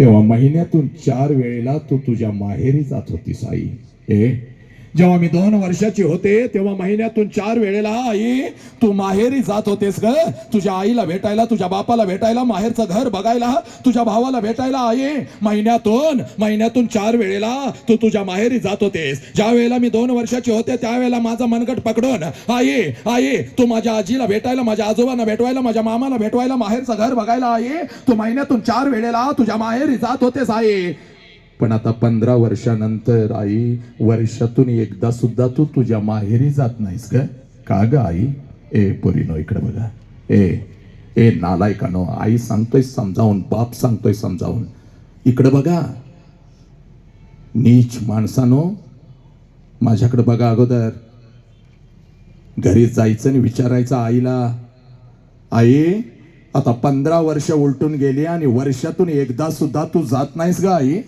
तेव्हा महिन्यातून चार वेळेला तू तुझ्या माहेरी जात होतीस आई. ए जेव्हा मी दोन वर्षाची होते तेव्हा महिन्यातून चार वेळेला आई तू माहेरी जात होतेस ग. तुझ्या आईला भेटायला तुझ्या बापाला भेटायला माहेरचं घर बघायला तुझ्या भावाला भेटायला आई. महिन्यातून महिन्यातून चार वेळेला तू तुझ्या माहेरी जात होतेस. ज्या वेळेला मी दोन वर्षाची होते त्यावेळेला माझा मनगट पकडून आई आई तू माझ्या आजीला भेटायला माझ्या आजोबांना भेटवायला माझ्या मामाला भेटवायला माहेरचं घर बघायला आई. तू महिन्यातून चार वेळेला तुझ्या माहेरी जात होतेस आई. पण आता पंधरा वर्षानंतर आई वर्षातून एकदा सुद्धा तू तुझ्या माहेरी जात नाहीस ग. का ग आई? ए पोरीनो इकडे बघा. ए ए नालायकानो आई सांगतोय समजावून बाप सांगतोय समजावून. इकडे बघा. नीच माणसानो माझ्याकडे बघा अगोदर. घरी जायचं आणि विचारायचं आईला. आई आता पंधरा वर्ष उलटून गेली आणि वर्षातून एकदा सुद्धा तू जात नाहीस ग आई.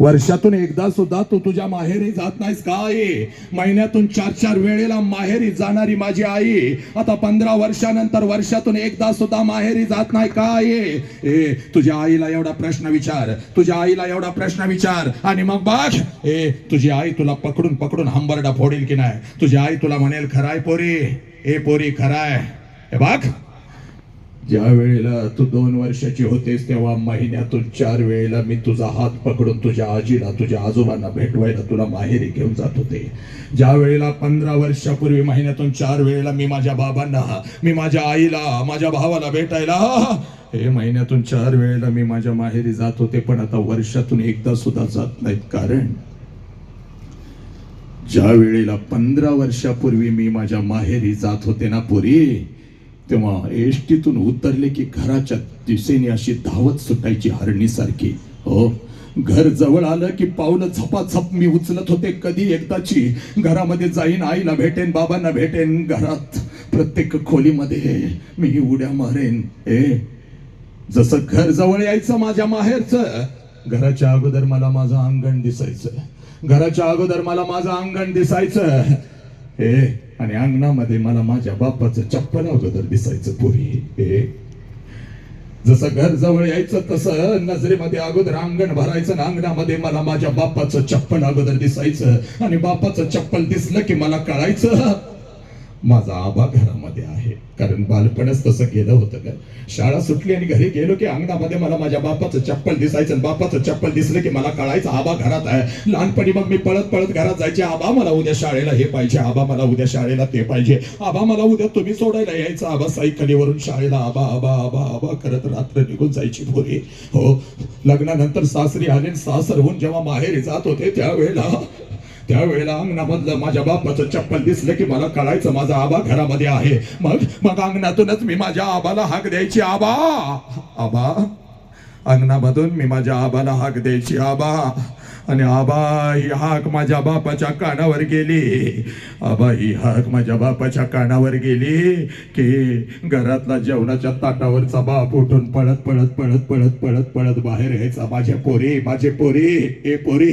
वर्षातून एकदा सुद्धा तू तुझ्या माहेरी जात नाहीस का आई? महिन्यातून चार चार वेळेला माहेरी जाणारी माझी आई. आता पंधरा वर्षानंतर वर्षातून एकदा सुद्धा माहेरी जात नाही का आई? ए तुझ्या आईला एवढा प्रश्न विचार. तुझ्या आईला एवढा प्रश्न विचार. आणि मग बघ ए तुझी आई तुला पकडून पकडून हंबरडा फोडेल की नाही? तुझी आई तुला म्हणेल खराय पोरी. ए पोरी खराय. हे बघ. ज्या वेळेला तू दोन वर्षाची होतेस तेव्हा महिन्यातून चार वेळेला मी तुझा हात पकडून तुझ्या आजीला तुझ्या आजोबांना भेटवायला तुला माहेरी घेऊन जात होते. ज्या वेळेला पंधरा वर्षापूर्वी महिन्यातून चार वेळेला मी माझ्या बाबांना मी माझ्या आईला माझ्या भावाला भेटायला हे महिन्यातून चार वेळेला मी माझ्या माहेरी जात होते पण आता वर्षातून एकदा सुद्धा जात नाहीत. कारण ज्या वेळेला पंधरा वर्षापूर्वी मी माझ्या माहेरी जात होते ना पुरी तेव्हा एष्टीतून उतरले की घराच्या दिशेने अशी धावत सुटायची हरणीसारखी हो घर जवळ आलं की पावलं झपाझप मी उचलत होते कधी एकदाची. घरामध्ये जाईन आईला भेटेन बाबांना भेटेन घरात प्रत्येक खोलीमध्ये मी उड्या मारेन. ए जसं घर जवळ यायचं माझ्या माहेरचं घराच्या अगोदर मला माझं अंगण दिसायचं. घराच्या अगोदर मला माझं अंगण दिसायचं. हे आणि अंगणामध्ये मला माझ्या बापाचं चप्पल अगोदर दिसायचं पुरी. जसं घर जवळ यायचं तसं नजरेमध्ये अगोदर अंगण भरायचं आणि अंगणामध्ये मला माझ्या बापाचं चप्पल अगोदर दिसायचं. आणि बापाचं चप्पल दिसलं की मला कळायचं माझा आबा घरामध्ये आहे. कारण बालपणच तसं गेलं होतं का शाळा सुटली आणि घरी गेलो की अंगणामध्ये मला माझ्या बापाचं चप्पल दिसायचं आणि बापाचं चप्पल दिसलं की मला कळायचं आबा घरात आहे. लहानपणी मग मी पळत पळत घरात जायचे आबा मला उद्या शाळेला हे पाहिजे आबा मला उद्या शाळेला ते पाहिजे. आबा मला उद्या तुम्ही सोडायला यायचं. आबा सायकलीवरून शाळेला आबा आबा आबा आबा करत रात्र निघून जायची भोरी. हो लग्नानंतर सासरी आले आणि सासरहून जेव्हा माहेरी जात होते त्यावेळेला त्यावेळेला अंगणामधलं माझ्या बापाचं चप्पल दिसलं की मला कळायचं माझा आबा घरामध्ये आहे. मग मग अंगणातूनच मी माझ्या आबाला हाक द्यायची आबा! आबा अंगणामधून मी माझ्या आबाला हाक द्यायची आबा! आणि आबा ही हाक माझ्या बापाच्या कानावर गेली. आबा ही हाक माझ्या बापाच्या कानावर गेली की घरातला जेवणाच्या ताटावरचा बाप उठून पळत पळत पळत पळत पळत पळत बाहेर यायचा. माझ्या पोरी माझे पोरी ए पोरी!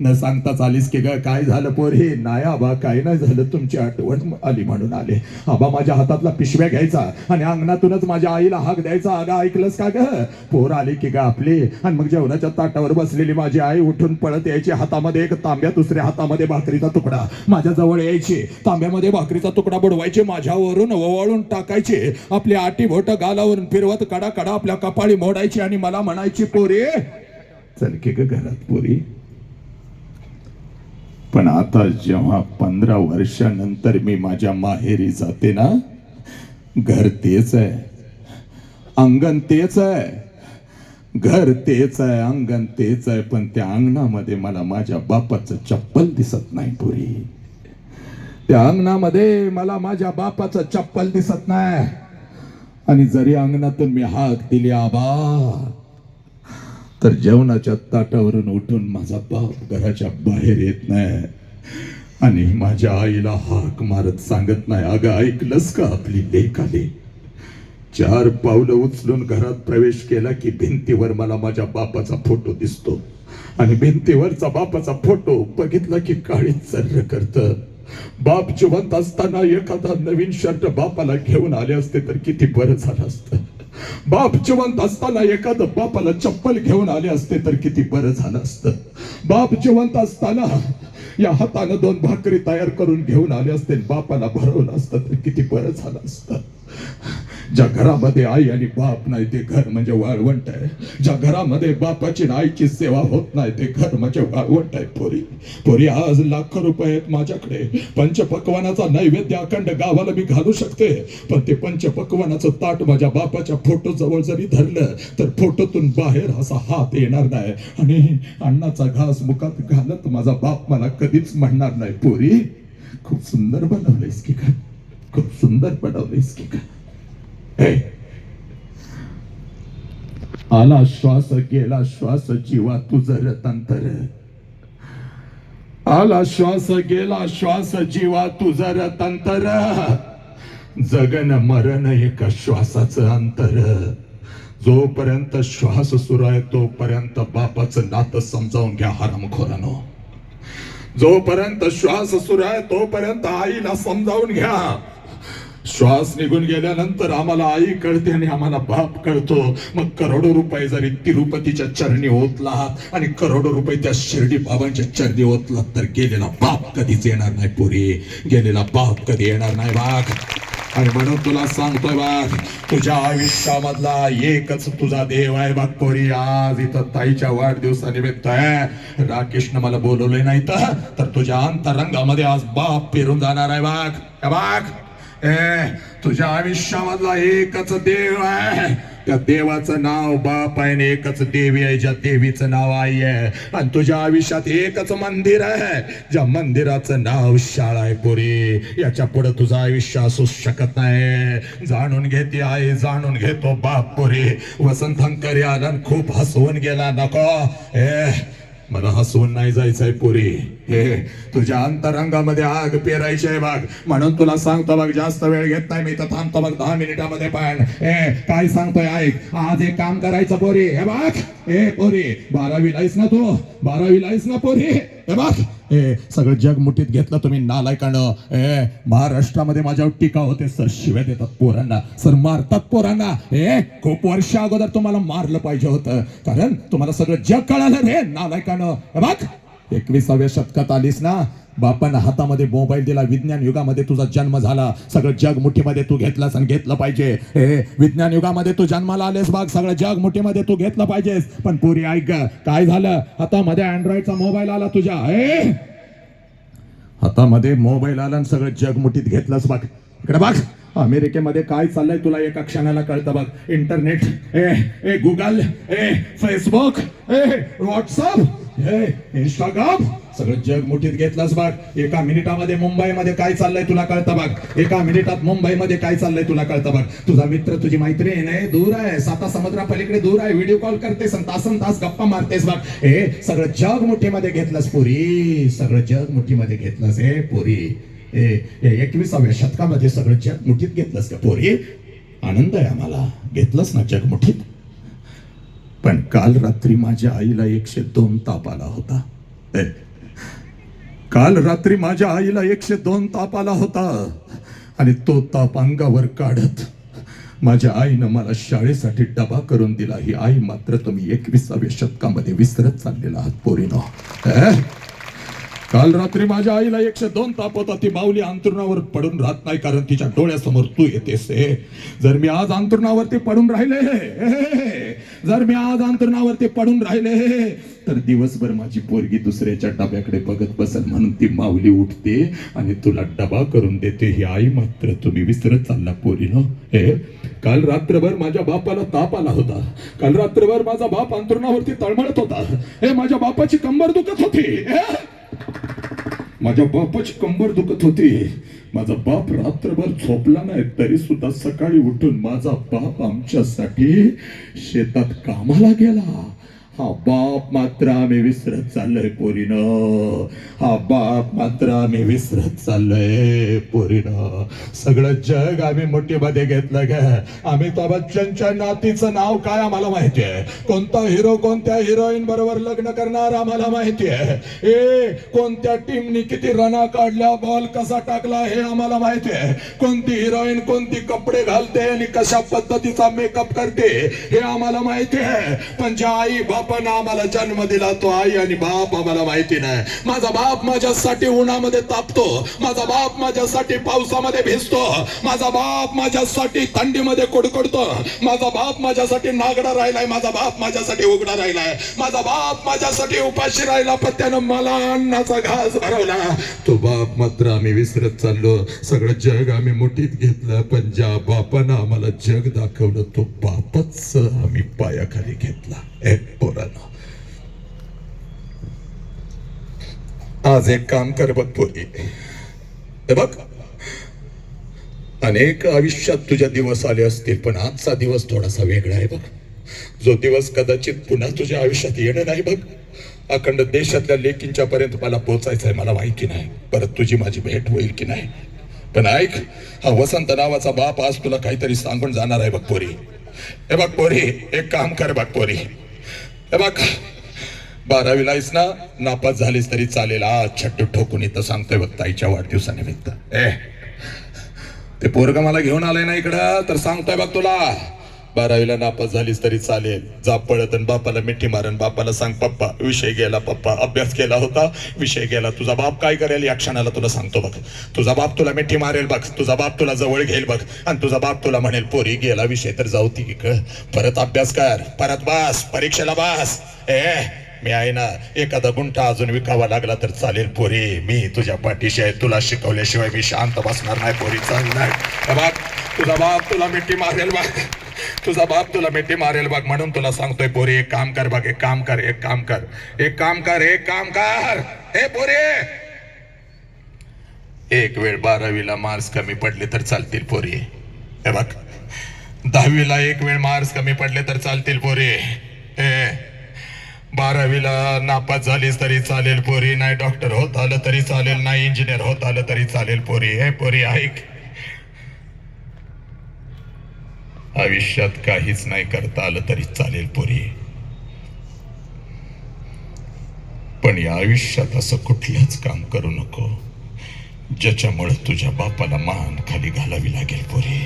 न सांगता चालीस की ग काय झालं पोरी नाही आबा काय नाही झालं. तुमची आठवण आली म्हणून आले. आबा माझ्या हातातला पिशव्या घ्यायचा आणि अंगणातूनच माझ्या आईला हाक द्यायचा. अगं ऐकलंस का ग? पोर आली की ग आपली. आणि मग जेवणाच्या ताटावर बसलेली माझी आई उठून पळत यायची. हातामध्ये एक तांब्या दुसऱ्या हातामध्ये भाकरीचा तुकडा. माझ्या जवळ यायची. तांब्यामध्ये भाकरीचा तुकडा बुडवायचे. माझ्यावरून ओवाळून टाकायचे. आपली आटी भोट गालावरून फिरवत कडा कडा आपल्या कपाळी मोडायची आणि मला म्हणायची पोरी चल की ग घरात पोरी. पण आता जेव्हा पंधरा वर्षानंतर मी माझ्या माहेरी जाते ना घर तेच आहे. अंगण तेच आहे. घर तेच आहे अंगण तेच आहे पण त्या अंगणामध्ये मला माझ्या बापाचं चप्पल दिसत नाही पुरी. त्या अंगणामध्ये मला माझ्या बापाचं चप्पल दिसत नाही. आणि जरी अंगणातून मी हाक दिली आबा तर जेवणाच्या ताटावरून उठून माझा बाप घराच्या बाहेर येत नाही. आणि माझ्या आईला हाक मारत सांगत नाही अगं ऐकलंस का आपली लेख आली चार पावलं उचलून घरात प्रवेश केला की भिंतीवर मला माझ्या बापाचा फोटो दिसतो. आणि भिंतीवरचा बापाचा फोटो बघितला की काळीच सर्र करत. बाप जिवंत असताना एखादा नवीन शर्ट बापाला घेऊन आले असते तर किती बरं झालं असतं. बाप जिवंत असताना एखादं बापाला चप्पल घेऊन आले असते तर किती बरं झालं असतं. बाप जिवंत असताना या हातानं दोन भाकरी तयार करून घेऊन आले असते आणि बापाला भरवलं असतं तर किती बरं झालं असतं. ज्या घरामध्ये आई आणि बाप नाही ते घर म्हणजे वाळवंट आहे. ज्या घरामध्ये बापाची आणि आईची सेवा होत नाही ते घर म्हणजे वाळवंट आहे पोरी. पोरी आज लाखो रुपये आहेत माझ्याकडे. पंचपक्वानाचा नैवेद्य अखंड गावाला मी घालू शकते. पण ते पंचपक्वानाचं ताट माझ्या बापाच्या फोटो जवळ जरी धरलं तर फोटोतून बाहेर असा हात येणार नाही. आणि अन्नाचा घास मुखात घालत माझा बाप मला कधीच म्हणणार नाही पोरी खूप सुंदर बनवलंयस की काय खूप सुंदर बनवलंयस की का आला श्वास गेला श्वास जीवा तुझ रतांतर. आला श्वास गेला श्वास जीवा तुझ रतांतर. जगन मरण एका श्वासाचं अंतर. जोपर्यंत श्वास सुरू आहे तोपर्यंत बापाचं नातं समजावून घ्या हरामखोरानो. जोपर्यंत श्वास सुरू आहे तोपर्यंत आईला समजावून घ्या. श्वास निघून गेल्यानंतर आम्हाला आई कळते आणि आम्हाला बाप कळतो. मग करोडो रुपये जरी तिरुपतीच्या चरणी ओतलात आणि करोडो रुपये त्या शिर्डी बाबांच्या चरणी ओतलात तर गेलेला बाप कधीच येणार नाही पुरी. गेलेला बाप कधी येणार नाही बाघ आणि म्हणून तुला सांगतोय बाग तुझ्या आयुष्यामधला एकच तुझा देव आहे बाग पोरी. आज इथं ताईच्या वाढदिवसानिमित्त आहे. राकेशनं मला बोलवलंय नाही तर? तर तुझ्या अंतरंगामध्ये आज बाप पेरून जाणार आहे बाग. हे बाग. ए तुझ्या आयुष्यामधला एकच देव आहे. त्या देवाचं नाव बाप आहे आणि एकच देवी आहे. ज्या देवीचं नाव आई आहे. आणि तुझ्या आयुष्यात एकच मंदिर आहे. ज्या मंदिराचं नाव शाळा आहे पुरी. याच्यापुढे तुझं आयुष्य असू शकत नाही. जाणून घेते आई जाणून घेतो बाप पुरी. वसंत हंकर खूप हसवून गेला नको. ए मला हसवून नाही जायचंय पुरी. हे तुझ्या अंतरंगामध्ये आग पेरायची आहे बघ म्हणून तुला सांगतो बघ जास्त वेळ घेत नाही मी तर थांबतो बघ दहा मिनिटामध्ये पण. ए काय सांगतोय ऐक. आज एक काम करायचं पोरी. हे बघ ए पोरी बारावी लाईस ना तू? बारावी लाईस ना पोरी? हे बघ ए सगळं जग मुठीत घेतलं तुम्ही नालायकानं. ए महाराष्ट्रामध्ये माझ्यावर टीका होते सर. शिव्या देतात पोरांना. सर मारतात पोरांना. ए खूप वर्ष अगोदर तुम्हाला मारलं पाहिजे होतं. कारण तुम्हाला सगळं जग कळालं रे नालायकानं. बघ. एकविसाव्या शतकात आलीस ना? बापानं हातामध्ये मोबाईल दिला विज्ञान युगामध्ये तुझा जन्म झाला. सगळं जग मुठीमध्ये तू घेतलास आणि घेतलं पाहिजे. हे विज्ञान युगामध्ये तू जन्माला आलेस बाग. सगळं जग मुठीमध्ये तू घेतलं पाहिजेस. पण पुरी ऐक काय झालं? हातामध्ये अँड्रॉइडचा मोबाईल आला तुझ्या. ए? हातामध्ये मोबाईल आला आणि सगळं जग मुठीत घेतलंस बघ इकडे बघ अमेरिकेमध्ये काय चाललंय तुला एका क्षणाला कळतं बघ इंटरनेट. ए ए गुगल. ए फेसबुक. ए व्हॉट्सअप. इंस्टाग्राम सगळं जग मुठीत घेतलंस बघ. एका मिनिटामध्ये मुंबईमध्ये काय चाललंय तुला कळतं बघ. एका मिनिटात मुंबईमध्ये काय चाललंय तुला कळतं बघ. तुझा मित्र तुझी मैत्रीण आहे दूर आहे. साता समुद्रा पलीकडे दूर आहे. व्हिडिओ कॉल करतेस आणि तासन तास गप्पा मारतेस बघ. हे सगळं जग मुठीमध्ये घेतलंस पुरी. सगळं जग मुठीमध्ये घेतलंस हे पुरी. हे हे एकविसाव्या शतकामध्ये सगळं जग मुठीत घेतलंस का पोरी? आनंद आहे आम्हाला. घेतलंस ना जग मुठीत? पण काल रात्री माझ्या आईला एकशे दोन ताप आला होता. काल रात्री माझ्या आईला एकशे दोन ताप आला होता. आणि तो ताप अंगावर काढत माझ्या आईनं मला शाळेसाठी डबा करून दिला. ही आई मात्र तुम्ही एकविसाव्या शतकामध्ये विसरत चाललेला आहात पोरीनो. काल रात्री माझ्या आईला एकशे दोन ताप होता. ती माऊली अंतरुणावर पडून राहत नाही कारण तिच्या डोळ्यासमोर तू येतेस हे. जर मी आज अंतरुणावरती पडून राहिले हे, जर मी आज अंतरुणावरती पडून राहिले तर दिवसभर माझी पोरगी दुसऱ्याच्या डब्याकडे बघत बसल म्हणून ती माऊली उठते आणि तुला डबा करून देते. ही आई मात्र तुम्ही विसरत चालला पोरीनो हे? काल रात्रभर माझ्या बापाला ताप आला होता. काल रात्रभर माझा बाप अंतरुणावरती तळमळत होता. हे माझ्या बापाची कंबर दुखत होती. माझ्या बापाची कंबर दुखत होती. माझा बाप रात्रभर झोपला नाही तरी सुद्धा सकाळी उठून माझा बाप आमच्यासाठी शेतात कामाला गेला. हा बाप मात्र आम्ही विसरत चाललोय पोरीनं. हा बाप मात्र आम्ही विसरत चाललोय पोरीनं. सगळं जग आम्ही मुठीमध्ये घेतलं ग. अमिताभ बच्चनच्या नातीचं नाव काय आम्हाला माहिती आहे? कोणता हिरो कोणत्या हिरोईन बरोबर लग्न करणार आम्हाला माहिती आहे? ए कोणत्या टीमनी किती रना काढल्या बॉल कसा टाकला हे आम्हाला माहिती आहे? कोणती हिरोईन कोणती कपडे घालते आणि कशा पद्धतीचा मेकअप करते हे आम्हाला माहिती आहे. पण ज्या आई बाप बापानं आम्हाला जन्म दिला तो आई आणि बाप आम्हाला माहिती नाही. माझा बाप माझ्यासाठी उन्हामध्ये तापतो माझा बाप माझ्यासाठी पावसामध्ये भिजतो माझा बाप माझ्यासाठी थंडीमध्ये कुडकुडतो माझा बाप माझ्यासाठी नागडा राहिलाय माझा बाप माझ्यासाठी उघडा राहिलाय माझा बाप माझ्यासाठी उपाशी राहिला पण त्यानं मला अन्नाचा घास भरवला. तो बाप मात्र आम्ही विसरत चाललो. सगळं जग आम्ही मुठीत घेतलं पण ज्या बापानं आम्हाला जग दाखवलं तो बापच आम्ही पायाखाली घेतला. एप्पल पोरानं आज एक काम कर बघ पोरी. हे बघ. अनेक आयुष्यात तुझ्या दिवस आले असतील पण आजचा दिवस थोडासा वेगळा आहे बघ. जो दिवस कदाचित पुन्हा तुझ्या आयुष्यात येणं नाही बघ. अखंड देशातल्या लेकींच्या पर्यंत मला पोहोचायचं आहे मला माहिती नाही. परत तुझी माझी भेट होईल की नाही? पण ऐक हा वसंत नावाचा बाप आज तुला काहीतरी सांगून जाणार आहे बघ पोरी. हे बघ पोरी एक काम कर बघ पोरी. हे बघ बारावीला आहेस ना नापास झालीस तरी चालेल. आज छट्टू ठोकून इथं सांगतोय बघ ताईच्या वाढदिवसानिमित्त. ए ते पोरग मला घेऊन आलंय ना इकडं तर सांगतोय बघ तुला. बारावीला नापास झालीस तरी चालेल. जा पळत आणि बापाला मिठी मारन बापाला सांग पप्पा विषय गेला पप्पा अभ्यास केला होता विषय गेला. तुझा बाप काय करेल या क्षणाला तुला सांगतो बघ. तुझा बाप तुला मिठी मारेल बघ. तुझा बाप तुला जवळ घेईल बघ. आणि तुझा बाप तुला म्हणेल पोरी गेला विषय तर जाऊ ती परत अभ्यास कर. परत बस. परीक्षेला बस. ए मी आहे ना एखादा गुंठा अजून विकावा लागला तर चालेल पोरी. मी तुझ्या पाठीशी आहे तुला शिकवल्याशिवाय मी शांत बसणार नाही पोरी. चालणार हे तुझा बाप तुला मिठी मारेल बाग तुझा बाप तुला मिठी मारेल बाग म्हणून तुला सांगतोय पोरी एक काम कर बाग एक काम कर एक काम कर. एक काम कर एक काम कर. हे पोरी! एक वेळ बारावीला मार्क्स कमी पडले तर चालतील पोरी. हे बघ. दहावीला एक वेळ मार्क्स कमी पडले तर चालतील पोरी. हे बारावीला नापास झालीस तरी चालेल पोरी. नाही डॉक्टर होत आलं तरी चालेल नाही इंजिनियर होत आलं तरी चालेल पोरी. हे पोरी ऐक. आयुष्यात काहीच नाही करता आलं तरी चालेल पोरी. पण या आयुष्यात असं कुठलंच काम करू नको ज्याच्यामुळे तुझ्या बापाला मान खाली घालावी लागेल पोरी.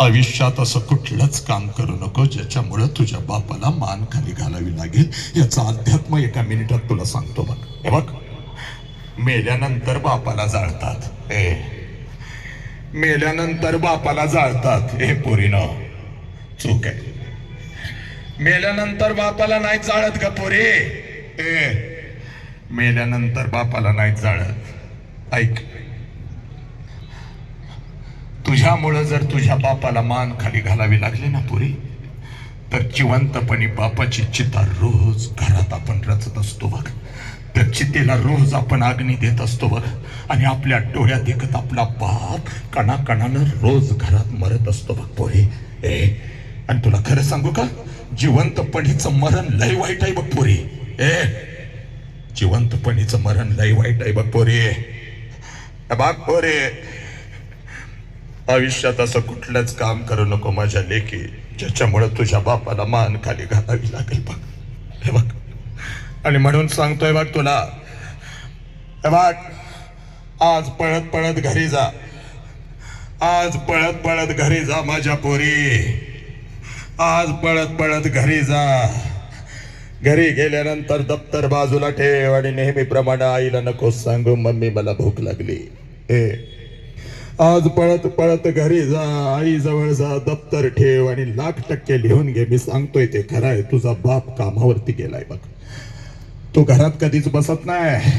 आयुष्यात असं कुठलंच काम करू नको ज्याच्यामुळं तुझ्या बापाला मान खाली घालावी लागेल. याचा अध्यात्म एका मिनिटात तुला सांगतो बघ. हे बघ. मेल्यानंतर बापाला जाळतात. ए. मेल्यानंतर बापाला जाळतात. हे पोरीनं. चूक आहे. मेल्यानंतर बापाला नाही जाळत का पोरी? ए. मेल्यानंतर बापाला नाही जाळत. ऐक. तुझ्यामुळं जर तुझ्या बापाला मान खाली घालावी लागली ना पुरी तर जिवंतपणी बापाची चिता रोज घरात आपण रचत असतो बघ. त्या चितेला रोज आपण अग्नी देत असतो बघ. आणि आपल्या डोळ्यात देखत आपला बाप कणाकणानं रोज घरात मरत असतो बघ पोरी. ए आणि तुला खरं सांगू का? जिवंतपणीचं मरण लय वाईट आहे बघ पोरी. ए जिवंतपणीचं मरण लय वाईट आहे बघ पोरी. बाप बघ पोरी. आयुष्यात असं कुठलंच काम करू नको माझ्या लेखी ज्याच्यामुळे तुझ्या बापाला मान खाली घालावी लागेल बघ. हे बघ. आणि म्हणून सांगतोय बघ तुला. हे बघ. आज पळत पळत घरी जा. आज पळत पळत घरी जा माझ्या पोरी. आज पळत पळत घरी जा. घरी गेल्यानंतर दप्तर बाजूला ठेव आणि नेहमीप्रमाणे आईला नको सांगू मम्मी मला भूक लागली. ए आज पळत पळत घरी जा आई जवळ जा दप्तर ठेव आणि लाख टक्के लिहून घे. मी सांगतोय ते खरं आहे. तुझा बाप कामावरती गेलाय बघ. तो घरात कधीच बसत नाही.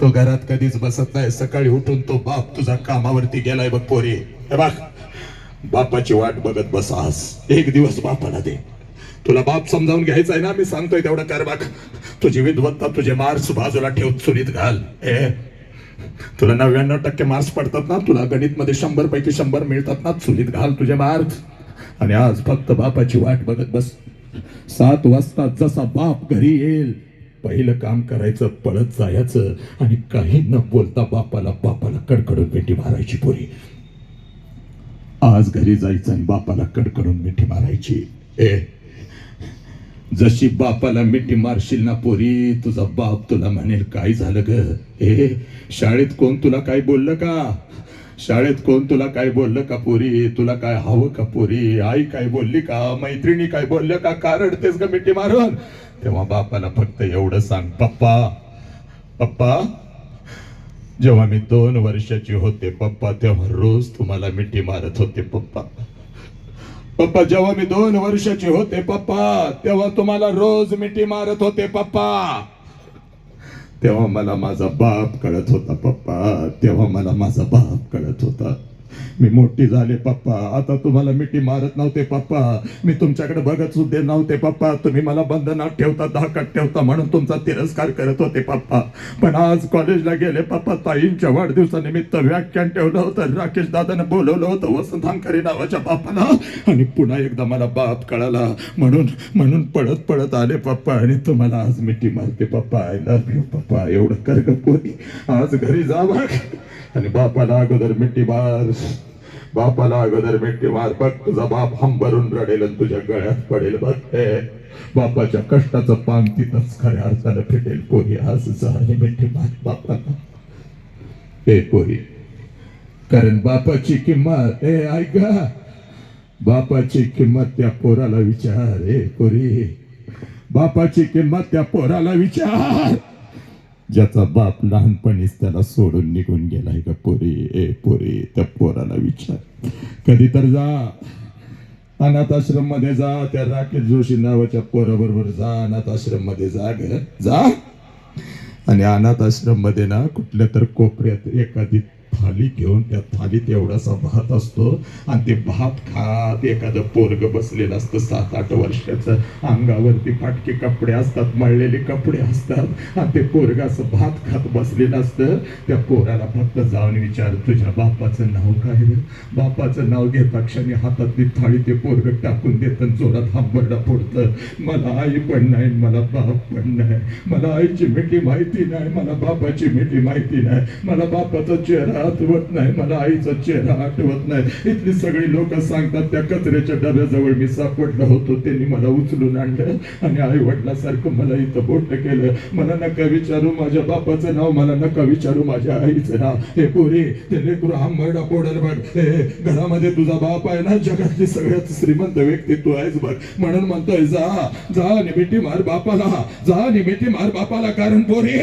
तो घरात कधीच बसत नाही. सकाळी उठून तो बाप तुझा कामावरती गेलाय बघ पोरी. हे बघ. बापाची वाट बघत बसास एक दिवस बापाला दे. तुला बाप समजावून घ्यायचा आहे ना? मी सांगतोय तेवढं कर बघ. तुझी विद्वत्ता तुझे मार्स बाजूला ठेव. चुलीत घाल. ए तुला नव्याण्णव टक्के मार्क्स पडतात ना तुला गणित मध्ये शंभर पैकी शंभर मिळतात ना चुलीत घाल तुझे मार्क्स आणि आज फक्त बापाची वाट बघत बस. सात वाजता जसा बाप घरी येईल पहिलं काम करायचं पळत जायचं आणि काही न बोलता बापाला बापाला कडकडून मिठी मारायची पोरी. आज घरी जायचं आणि बापाला कडकडून मिठी मारायची. ए जशी बापाला मिठी मारशील ना पोरी तुझा बाप तुला म्हणेल काय झालं ग? हे शाळेत कोण तुला काय बोललं का? शाळेत कोण तुला काय बोललं का पोरी? तुला काय हवं का पोरी? आई काय बोलली का? मैत्रिणी काय बोलल्या का? कारण तेच ग मिठी मारून? तेव्हा बापाला फक्त एवढं सांग पप्पा पप्पा. जेव्हा मी दोन वर्षाची होते पप्पा तेव्हा रोज तुम्हाला मिठी मारत होते पप्पा. पप्पा जेव्हा मी दोन वर्षाचे होते पप्पा तेव्हा तुम्हाला रोज मिठी मारत होते पप्पा. तेव्हा मला माझा बाप कळत होता पप्पा. तेव्हा मला माझा बाप कळत होता. मी मोठी झाले पप्पा. आता तुम्हाला मिठी मारत नव्हते पप्पा. मी तुमच्याकडे बघत सुद्धा नव्हते पप्पा. तुम्ही मला बंधनात ठेवता धाकात ठेवता म्हणून तुमचा तिरस्कार करत होते पप्पा. पण आज कॉलेजला गेले पप्पा. ताईंच्या वाढदिवसानिमित्त व्याख्यान ठेवलं होतं राकेश दादानं बोलवलं होतं वसंतांकरे नावाच्या बापाला. आणि पुन्हा एकदा मला बाप कळाला. म्हणून म्हणून पळत पळत आले पप्पा. आणि तुम्हाला आज मिठी मारते पप्पा. आय लव्ह यू पप्पा. एवढं कर ग आज घरी जा आणि बापाला अगोदर मिठी मार. बापाला अगोदर मिठी मार. बघ तुझा बाप हंबरून रडेल आणि तुझ्या गळ्यात पडेल. बघ हे. बापाच्या कष्टाचं पान तिथंच खऱ्या अर्थानं फिटेल. पोरी आज आणि मिठी मार बापाला. हे पोरी कारण बापाची किंमत ए ऐका बापाची किंमत त्या पोराला विचार. ए पोरी बापाची किंमत त्या पोराला विचार. ज्याचा बाप लहानपणीच त्याला सोडून निघून गेलाय का पोरी? ए पोरी त्या पोराला विचार. कधी तर जा. अनाथाश्रममध्ये जा. त्या राकेश जोशी नावाच्या पोराबरोबर जा. अनाथाश्रममध्ये जा ग. जा. आणि अनाथाश्रममध्ये ना कुठल्या तर कोपऱ्यात एखादी थाली घेऊन त्या थालीत एवढासा भात असतो. आणि ते भात खात एखादं पोरग बसलेलं असतं सात आठ वर्षाचं. अंगावरती फाटके कपडे असतात मळलेले कपडे असतात. आणि ते पोरग असं भात खात बसलेलं असतं. त्या पोराला फक्त जाऊन विचार तुझ्या बापाचं नाव काय रे? बापाचं नाव घेता क्षणी हातातली थाळी ते पोरग टाकून देतं जोरात हांबरडा फोडतं. मला आई पण नाही मला बाप पण नाही. मला आईची मिठी माहिती नाही मला बापाची मिठी माहिती नाही. मला बापाचा चेहरा आठवत नाही मला आईचा चेहरा आठवत नाही. इथली सगळी लोक सांगतात त्या कचऱ्याच्या डब्याजवळ मी सापडलो होतो त्यांनी मला उचलून आणलं आणि आई वडिलासारखं मला इथं बोट केलं. मला नका विचारू माझ्या बापाचं नाव मला नका विचारू माझ्या आईचं नाव. हे पोरी ते लेकरू आंबरडा पोडल बघ. हे घरामध्ये तुझा बाप आहे ना? जगातली सगळ्यात श्रीमंत व्यक्ती तू आहेस बघ. म्हणून म्हणतोय जा जा निमिटी मार बापाला. जा निमिटी मार बापाला कारण पोरी.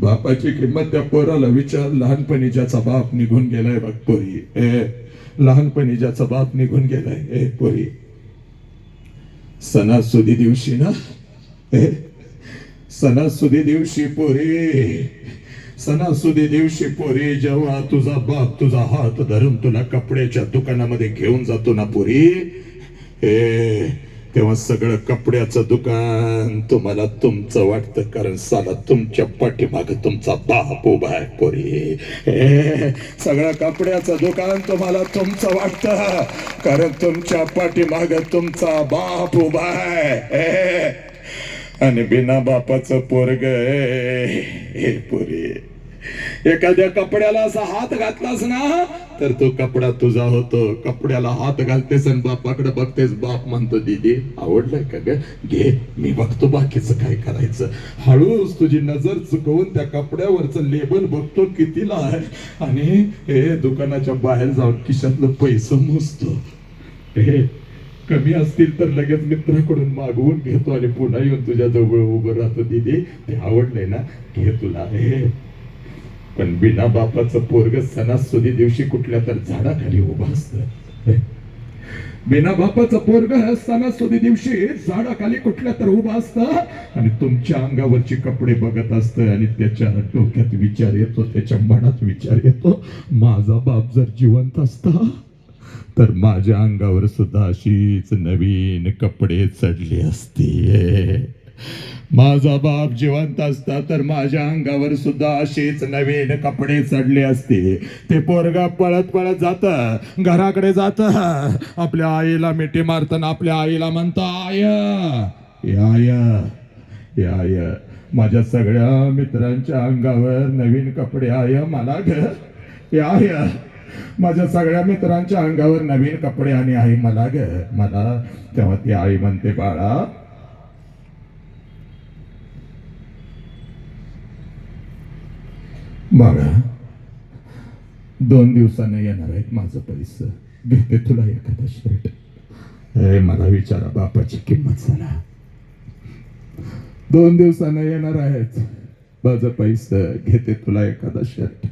बापाची किंमत त्या पोराला विचार लहानपणी ज्याचा बाप निघून गेलाय बघ पोरी. ए लहानपणी ज्याचा बाप निघून गेलाय. ए पोरी. सणासुदी दिवशी ना? ए सणासुदी दिवशी पोरी. सणासुदी दिवशी पोरी जेव्हा तुझा बाप तुझा हात धरून तुला कपड्याच्या दुकानामध्ये घेऊन जातो ना पोरी? ए तेव्हा सगळं कपड्याचं दुकान तुम्हाला तुमचं वाटतं कारण साला तुमच्या पाठीमाग तुमचा बाप उभा आहे पोरी. सगळं कपड्याचं दुकान तुम्हाला तुमचं वाटतं कारण तुमच्या पाठीमाग तुमचा बाप उभा आहे. आणि बिना बापाचं पोरग हे पोरी. एखाद्या कपड्याला असा हात घातलास ना तर तो कपडा तुझा होतो. कपड्याला हात घालतेस आणि बापाकडे बघतेस बाप म्हणतो दीदी आवडलाय का ग? घे मी बघतो बाकीचं काय करायचं. हळूच तुझी नजर चुकवून त्या कपड्यावरचं लेबल बघतो कितीला आहे. आणि हे दुकानाच्या बाहेर जाऊन खिशातलं पैसे मोजतो. हे कमी असतील तर लगेच मित्राकडून मागवून घेतो आणि पुन्हा येऊन तुझ्या जवळ उभं राहतो. दीदी ते आवडलंय ना? घे तुला. हे पण बिना बापाचं पोरग सणासुदी दिवशी कुठल्या तर झाडाखाली उभं असत. बिना बापाचं पोरग सणासुदी दिवशी झाडाखाली कुठल्या तर उभं असतं आणि तुमच्या अंगावरची कपडे बघत असत आणि त्याच्या डोक्यात विचार येतो त्याच्या मनात विचार येतो माझा बाप जर जिवंत असता तर माझ्या अंगावर सुद्धा अशीच नवीन कपडे चढली असते. माझा बाप जिवंत असता तर माझ्या अंगावर सुद्धा असेच नवीन कपडे चढले असते. ते पोरगा पळत पळत जात घराकडे जात. आपल्या आईला मिठी मारताना आपल्या आईला म्हणता आय आय आय माझ्या सगळ्या मित्रांच्या अंगावर नवीन कपडे आय मला ग आय माझ्या सगळ्या मित्रांच्या अंगावर नवीन कपडे आणि आई मला ग मला तेव्हा ती आई म्हणते बाळा बाळा दोन दिवसानं येणार आहेत माझं पैसे. घेते तुला एखादा शर्ट अरे मला विचारा बापाची किंमत झाला दोन दिवसानं येणार आहेत. माझं पैसे. घेते तुला एखादा शर्ट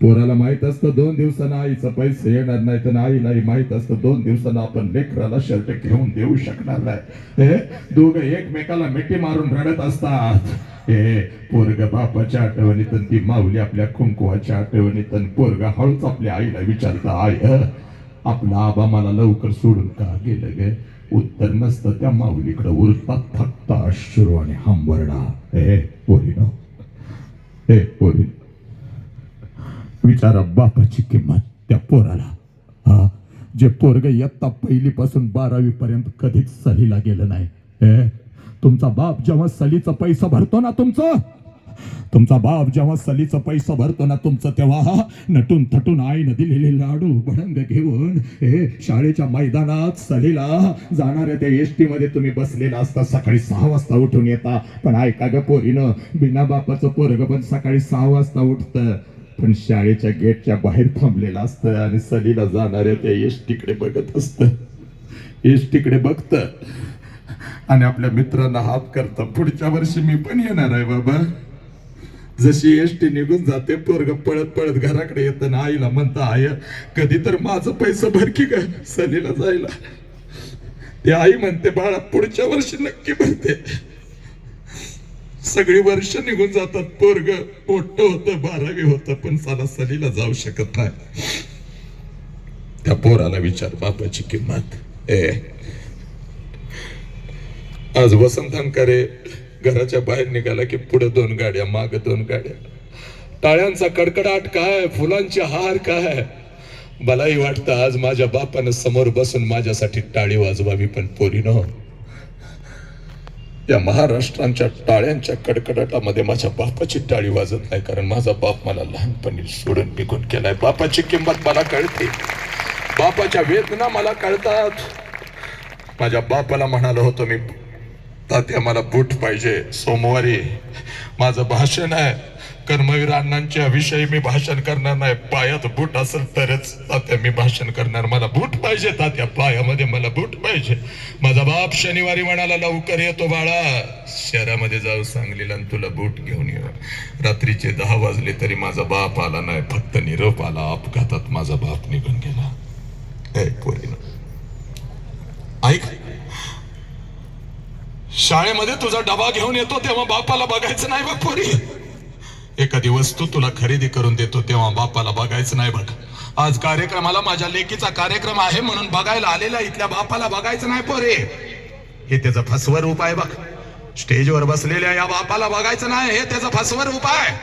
पोराला माहीत असतं दोन दिवसानं आईचं पैसे येणार नाही तर आईलाही माहीत असतं दोन दिवसानं आपण लेकराला शर्ट घेऊन देऊ शकणार नाही. हे? दोघं एकमेकाला मिठी मारून रडत असतात. हे पोरग बापाच्या आठवणीत आणि ती माऊली आपल्या कुंकुवाच्या आठवणीत आणि पोरग हळूच आपल्या आईला विचारता आय आपला आबा मला लवकर सोडून का गेलं गे? उत्तर नसतं त्या माऊलीकडे उरतात फक्त अश्रू आणि हांबरडा हे पोरीनो. हे पोरी. विचारा बापाची किंमत त्या पोराला. हा? जे पोरग इयत्ता पहिलीपासून बारावी पर्यंत कधीच सहीला गेलं नाही. हे तुमचा बाप जेव्हा सलीचा पैसा भरतो ना तुमचं? तुमचा बाप जेव्हा सलीचा पैसा भरतो ना तुमचं तेव्हा नटून थटून आईनं दिलेले लाडू भडंग घेऊन हे शाळेच्या मैदानात सलीला जाणाऱ्या त्या एसमध्ये तुम्ही बसलेला असता. सकाळी सहा वाजता उठून येता. पण ऐका ग पोरीनं बिना बापाचं पोरग पण सकाळी सहा वाजता उठतं. पण शाळेच्या गेटच्या बाहेर थांबलेलं असतं आणि सलीला जाणाऱ्या त्या एस टीकडे बघत असतं. एस टीकडे बघतं. आणि आपल्या मित्रांना हात करता पुढच्या वर्षी मी पण येणार आहे बाबा. जशी एसटी निघून जाते पोरग पळत पळत घराकडे येतं ना आईला म्हणता आय कधी तर माझं पैसा भर की का सलीला जायला. ती आई म्हणते बाळा पुढच्या वर्षी नक्की भरते. सगळी वर्ष निघून जातात पोरग मोठं होतं बारावी होतं पण साला सलीला जाऊ शकत नाही. त्या पोराला विचार बापाची किंमत ए आज वसंत अंकारे घराच्या बाहेर निघाला की पुढे दोन गाड्या माग दोन गाड्या. टाळ्यांचा कडकडाट काय फुलांचे हार काय मलाही वाटतं आज माझ्या बापानं समोर बसून माझ्यासाठी टाळी वाजवावी पण पोरीनं या महाराष्ट्रांच्या टाळ्यांच्या कडकडाटामध्ये माझ्या बापाची टाळी वाजत नाही कारण माझा बाप मला लहानपणी सोडून निघून केलाय बापाची किंमत मला कळते. बापाच्या वेदना मला कळतात. माझ्या बापाला म्हणालो होतो मी तात्या मला बूट पाहिजे सोमवारी. माझं भाषण आहे. कर्मवीर अण्णांच्या विषयी मी भाषण करणार नाही. पायात बूट असेल तरच तात्या मी भाषण करणार. मला बूट पाहिजे तात्या. पायामध्ये मला बूट पाहिजे. माझा बाप शनिवारी म्हणाला लवकर येतो बाळा. शहरामध्ये जाऊ सांगलीला आणि तुला बूट घेऊन ये. रात्रीचे दहा वाजले तरी माझा बाप आला नाही. फक्त निरोप आला. अपघातात माझा बाप निघून गेला. ऐक ऐक. शाळेमध्ये तुझा डबा घेऊन येतो तेव्हा बापाला बघायचं नाही बघ पोरी. एखादी वस्तू तुला खरेदी करून देतो तेव्हा बापाला बघायचं नाही बघ. आज कार्यक्रमाला माझ्या लेकीचा कार्यक्रम आहे म्हणून बघायला आलेला इथल्या बापाला बघायचं नाही पोरे. हे त्याचा फसवर उपाय बघ. स्टेजवर बसलेल्या या बापाला बघायचं नाही हे त्याचा फसवर उपाय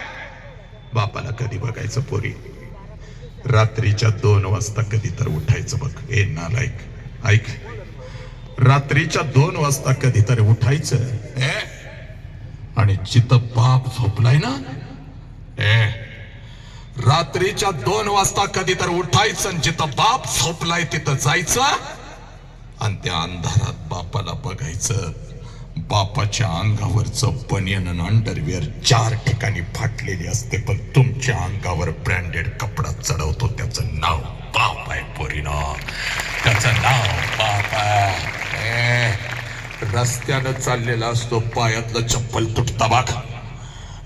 बापाला कधी बघायचं पोरी? रात्रीच्या दोन वाजता कधी तर उठायचं बघ. ए नालायक ऐक. रात्रीच्या दोन वाजता कधीतरी उठायचं. आणि जिथं बाप झोपलाय ना? ए? रात्रीच्या दोन वाजता कधी तर उठायचं आणि जिथं बाप झोपलाय तिथं जायचं आणि त्या अंधारात बापाला बघायचं. बापाच्या अंगावरचं बनियन आणि अंडरवेअर चार ठिकाणी फाटलेली असते पण तुमच्या अंगावर ब्रँडेड कपडा चढवतो. त्याचं नाव बाप आहे पोरीनं. त्याचं नाव रस्त्यानं चाललेला असतो पायातलं चप्पल तुटता बाग.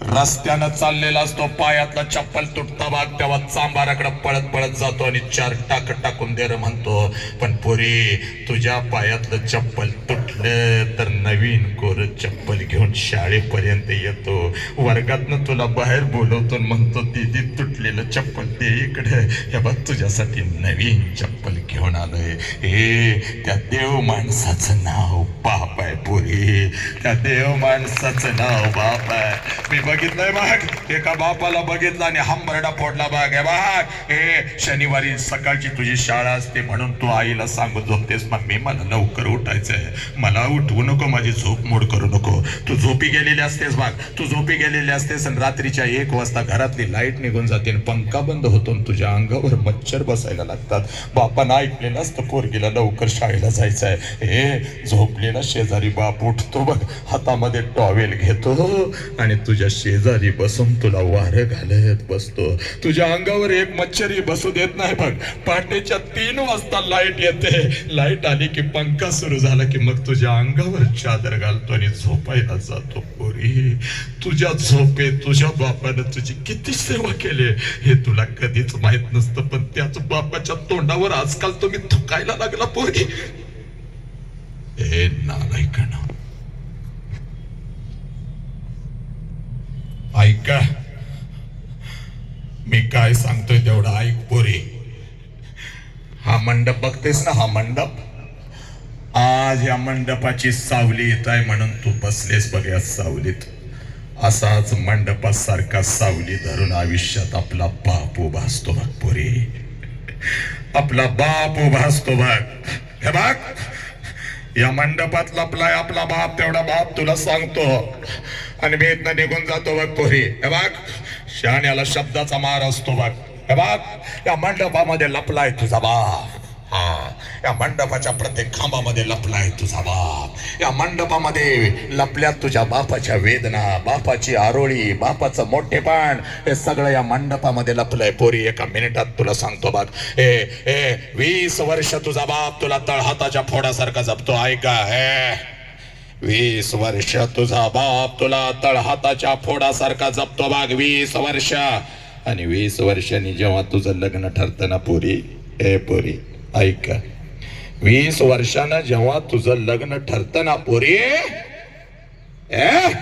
रस्त्यानं चाललेला असतो पायातला चप्पल तुटता भाग तेव्हा चांबाराकडे पळत पळत जातो आणि चार टाक टाकून दे म्हणतो पण पुरी तुझ्या पायातलं चप्पल तुटलं तर नवीन कोर चप्पल घेऊन शाळेपर्यंत येतो. वर्गातनं तुला बाहेर बोलवतो म्हणतो दीदी तुटलेलं चप्पल ते इकडे. हे बघ तुझ्यासाठी नवीन चप्पल घेऊन आलोय. हे त्या देव माणसाचं नाव बाप आहे पुरी. त्या देव माणसाचं नाव बाप आहे. मी बघितलंय बघ एका बापाला बघितलं आणि हंबरडा फोडला बघ हे बघ हे शनिवारी सकाळची तुझी शाळा असते म्हणून तू आईला सांगत झोपतेस मम्मी मला लवकर उठायचंय. मला उठवू नको माझी झोप मोड करू नको. तू झोपी गेलेली असतेस बघ तू झोपी गेलेली असतेस आणि रात्रीच्या एक वाजता घरातली लाइट निघून जाते आणि पंखा बंद होतो आणि तुझ्या अंगावर मच्छर बसायला लागतात. बापानं ऐकलेलं असतं पोरगीला लवकर शाळेला जायचं आहे हे झोपलेला शेजारी बाप उठतो बघ. हातामध्ये टॉवेल घेतो आणि तुझ्या शेजारी बसून तुला वारं घालत बसतो. तुझ्या अंगावर एक मच्छरही बसू देत नाही बघ. पहाटेच्या तीन वाजता लाइट येते. लाइट आली की पंखा सुरू झाला की मग तुझ्या अंगावर चादर घालतो आणि झोपायला जातो. पोरी तुझ्या झोपे तुझ्या बापानं तुझी किती सेवा केली हे तुला कधीच माहीत नसतं पण त्याच बापाच्या तोंडावर आजकाल तुम्ही थुकायला लागला पोरी. ए नालायकानं. ऐका. मी काय सांगतोय तेवढं ऐक पोरी. हा मंडप बघतेस ना हा मंडप? आज या मंडपाची सावली येत आहे म्हणून तू बसलेस बघ या सावलीत. असाच मंडपासारखा सावली धरून आयुष्यात आपला बाप उभा असतो बघ पोरी. आपला बाप उभा असतो बघ. हे बघ. या मंडपात लपलाय आपला बाप तेवढा बाप तुला सांगतो. आणि मी इथनं निघून जातो बघ पोरी. हे बघ शहाण्याला शब्दाचा मार असतो बघ. हे बघ या मंडपामध्ये लपलाय तुझा बाप. हा या मंडपाच्या प्रत्येक खांबामध्ये लपलाय तुझा बाप. या मंडपामध्ये लपल्यात तुझ्या बापाच्या वेदना बापाची आरोळी बापाचं मोठेपण हे सगळं या मंडपामध्ये लपलंय. पोरी एका मिनिटात तुला सांगतो बघ. ए ए वीस वर्ष तुझा बाप तुला तळहाताच्या फोडासारखा जपतो. ऐका हे. वीस वर्ष तुझा बाप तुला तळहाताच्या फोडासारखा जपतो बाग वीस वर्ष. आणि वीस वर्षांनी जेव्हा तुझं लग्न ठरतं ना पुरी ए पुरी ऐक. वीस वर्षानं जेव्हा तुझं लग्न ठरतं ना पुरी ए?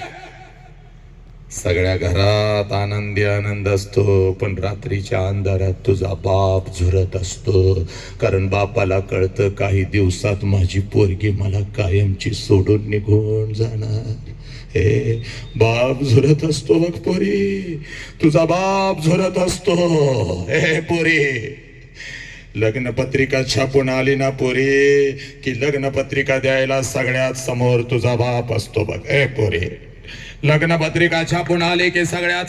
सगळ्या घरात आनंदी आनंद असतो पण रात्रीच्या अंधारात तुझा बाप झुरत असतो. कारण बापाला कळतं काही दिवसात माझी पोरगी मला कायमची सोडून निघून जाणार. हे बाप झुरत असतो बघ पोरी. तुझा बाप झुरत असतो. हे पोरी. लग्नपत्रिका छापून आली ना पोरी की लग्नपत्रिका द्यायला सगळ्यात समोर तुझा बाप असतो बघ. ए पोरी. लग्नपत्रिका पुन्हा आली की सगळ्यात